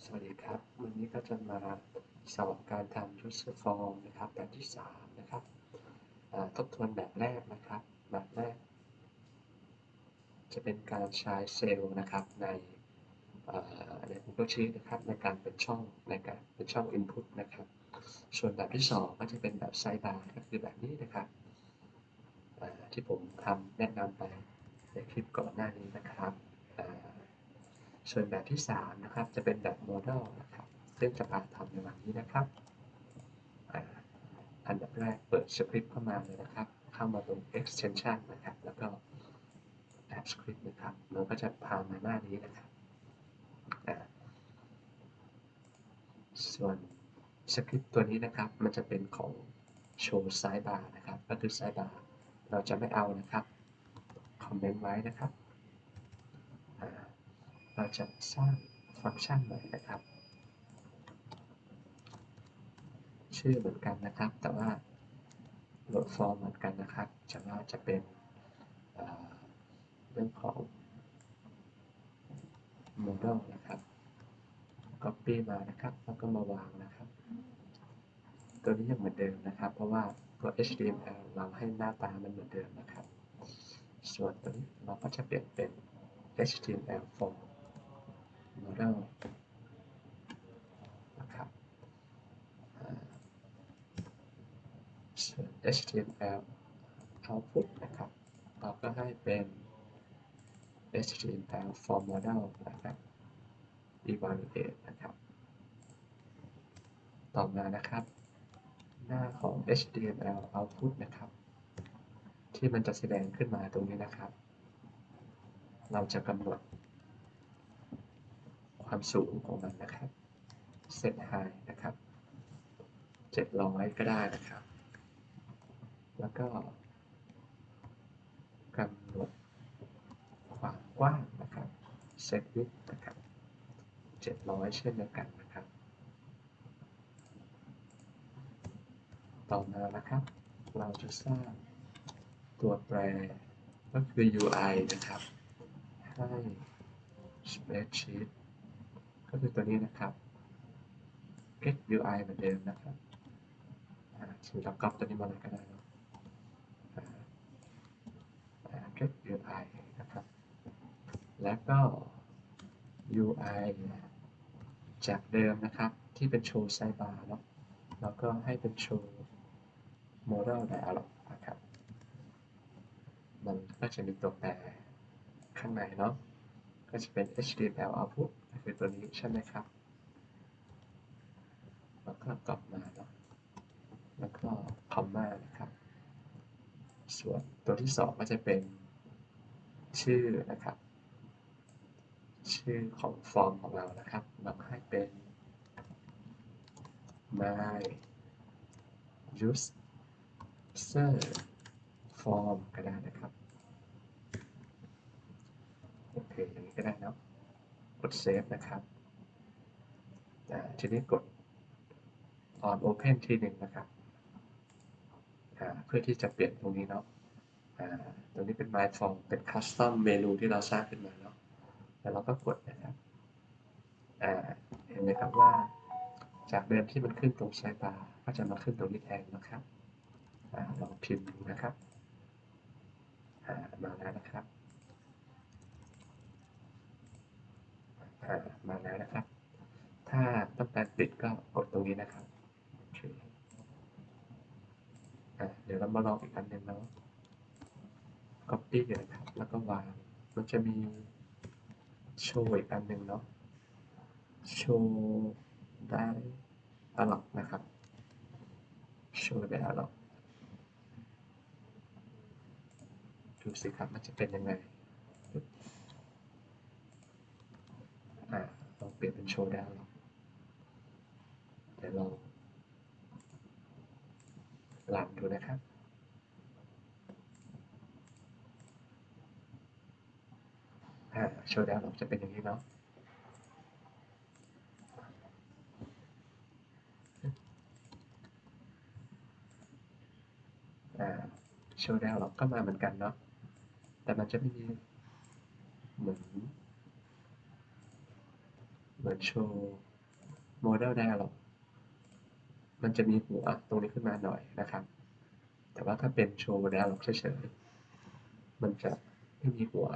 สวัสดีครับ วันนี้ก็จะมาสอนการทำ user form นะครับ แบบที่ 3 นะครับทบทวนแบบแรกนะครับ แบบแรก จะเป็นการใช้เซลล์นะครับในใน Google Sheet นะครับ ในการเป็นช่องในการเป็นช่อง input นะครับ ส่วนแบบที่ 2 ก็จะเป็นแบบไซบาร์ก็คือแบบนี้นะครับที่ผมทำแนะนำไปในคลิปก่อนหน้านี้นะครับ ส่วนแบบที่ 3 นะครับ จะเป็นแบบโมเดลนะครับ ซึ่งจะพาทำในวันนี้นะครับ อันดับแรกเปิดสคริปต์เข้ามาเลยนะครับ เข้ามาตรง extension นะครับ แล้วก็ add script นะครับ มันก็จะพามาหน้านี้นะครับ ส่วนสคริปต์ตัวนี้นะครับ มันจะเป็นของโชว์ไซบาร์นะครับ ก็คือไซบาร์เราจะไม่เอานะครับ คอมเมนต์ไว้นะครับ เราจะสร้างฟังก์ชันใหม่นะครับ ชื่อเหมือนกันนะครับ แต่ว่าโหลดฟอร์มเหมือนกันนะครับ จะว่าจะเป็นเเรื่องของโมเดลนะครับ Copy มานะครับ แล้วก็มาวางนะครับ ตัวนี้ยังเหมือนเดิมนะครับ เพราะว่าตัว HTML เราให้หน้าตามันเหมือนเดิมนะครับ ส่วนตัวนี้เราก็จะเปลี่ยนเป็น HTML form model นะครับ HTML output นะครับ เราก็ให้เป็น HTML form model นะครับ evaluate นะครับ ต่อมานะครับ หน้าของ HTML output นะครับ ที่มันจะแสดงขึ้นมาตรงนี้นะครับ เราจะกำหนด ความสูงของมันนะครับ set high นะครับ700ก็ได้นะครับ แล้วก็กำหนดความกว้างนะครับ set width นะครับ700 เช่นเดียวกันนะครับ ต่อมานะครับ เราจะสร้างตัวแปรก็คือ UI นะครับ ให้ spreadsheet ก็คือตัวนี้นะครับ get UI เหมือนเดิมนะครับอ่าสมมติเราก๊อปตัวนี้มาเลยก็ได้ get UI นะครับ แล้วก็ UI จากเดิมนะครับที่เป็นโชว์ไซบาร์เนาะแล้วก็ให้เป็นโชว์ model dialog นะครับ มันก็จะมีตัวแปรข้างในเนาะก็จะเป็น HTML output ก็คือตัวนี้ใช่ไหมครับแล้วก็กลับมาเนาะแล้วก็คอมมานะครับ ส่วนตัวที่สองก็จะเป็นชื่อนะครับ ชื่อของฟอร์มของเรานะครับเราให้เป็น my user form ก็ได้นะครับ โอเคอย่างนี้ก็ได้นะ กดเซฟนะครับทีนี้กด on open ทีหนึ่งนะครับเพื่อที่จะเปลี่ยนตรงนี้เนาะตรงนี้เป็น my form เป็น custom menu ที่เราสร้างขึ้นมาเนาะแล้วเราก็กดนะครับเห็นไหมครับว่าจากเดิมที่มันขึ้นตรงไซบาร์ก็จะมาขึ้นตรงนี้แทนนะครับอลองพิมพ์นะครับมาแล้วนะครับ อ่า มาแล้วนะครับ ถ้าต้องการปิดก็กดตรงนี้นะครับเดี๋ยวเรามาลองอีกอันหนึ่งเนาะ copy นะครับ แล้วก็วางมันจะมีโชว์อีกอันหนึ่งเนาะโชว์ได้อลอกนะครับโชว์ได้อลอกดูสิครับมันจะเป็นยังไง อ่า เปลี่ยนเป็นโชว์ดาวน์เดี๋ยวลองลังดูนะครับอ่าโชว์ดาวน์จะเป็นอย่างนี้เนาะโชว์ดาวน์ก็มาเหมือนกันเนาะ แต่มันจะไม่มีเหมือน เหมือนโชว์โมเดล dialog มันจะมีหัวตรงนี้ขึ้นมาหน่อยนะครับ แต่ว่าถ้าเป็นโชว์ dialog เฉยๆ มันจะไม่มีหัว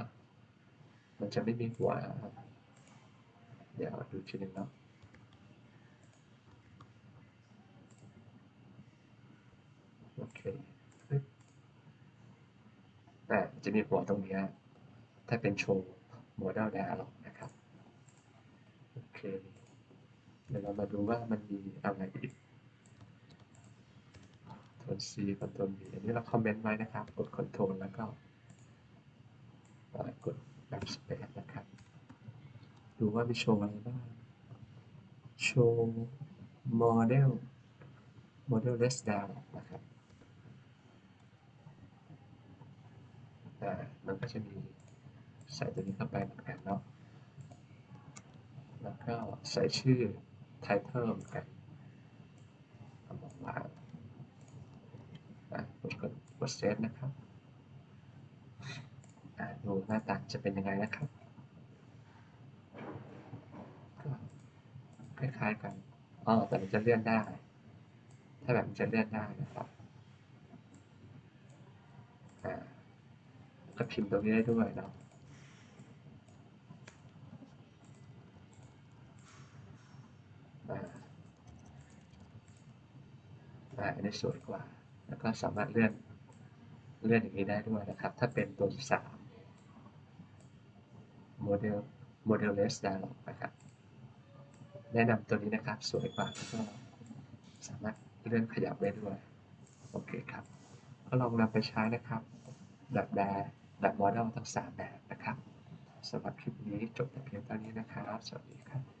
มันจะไม่มีหัว เดี๋ยวดูทีหนึงเนาะโอเคปึ๊บอ่จะมีหัวตรงนี้ถ้าเป็นโชว์โมเดล dialog นะครับโอ เค เดี๋ยวเรามาดูว่ามันมีอะไรอีก Ctrl C Ctrl V อันนี้เราคอมเมนต์ไว้นะครับ กด Ctrl แล้วก็กด Backspace นะครับ ดูว่ามีโชว์อะไรบ้าง โชว์ Model Modelless Dialog นะครับอ่มันก็จะมีใส่ตัวนี้เข้าไปเหมือนกันเนาะ แล้วก็ใส่ชื่อ title เหมือนกันเอามาวางอะกดกดกด save นะครับอ่าดูหน้าตาจะเป็นยังไงนะครับก็คล้ายๆกันอ๋อแต่มันจะเลื่อนได้ ถ้าแบบมันจะเลื่อนได้นะครับอ่าก็พิมพ์ตรงนี้ได้ด้วยเนาะ อ่า อ่าอันนี้สวยกว่า แล้วก็สามารถเลื่อนเลื่อนอย่างนี้ได้ด้วยนะครับ ถ้าเป็นตัวที่สามโมเดล modelless dialog นะครับ แนะนำตัวนี้นะครับสวยกว่าแล้วก็สามารถเลื่อนขยับได้ด้วย โอเคครับ ก็ลองนำไปใช้นะครับ แบบแบบแบบโมเดลทั้งสามแบบนะครับสำหรับคลิปนี้จบแต่เพียงเท่านี้นะครับ สวัสดีครับ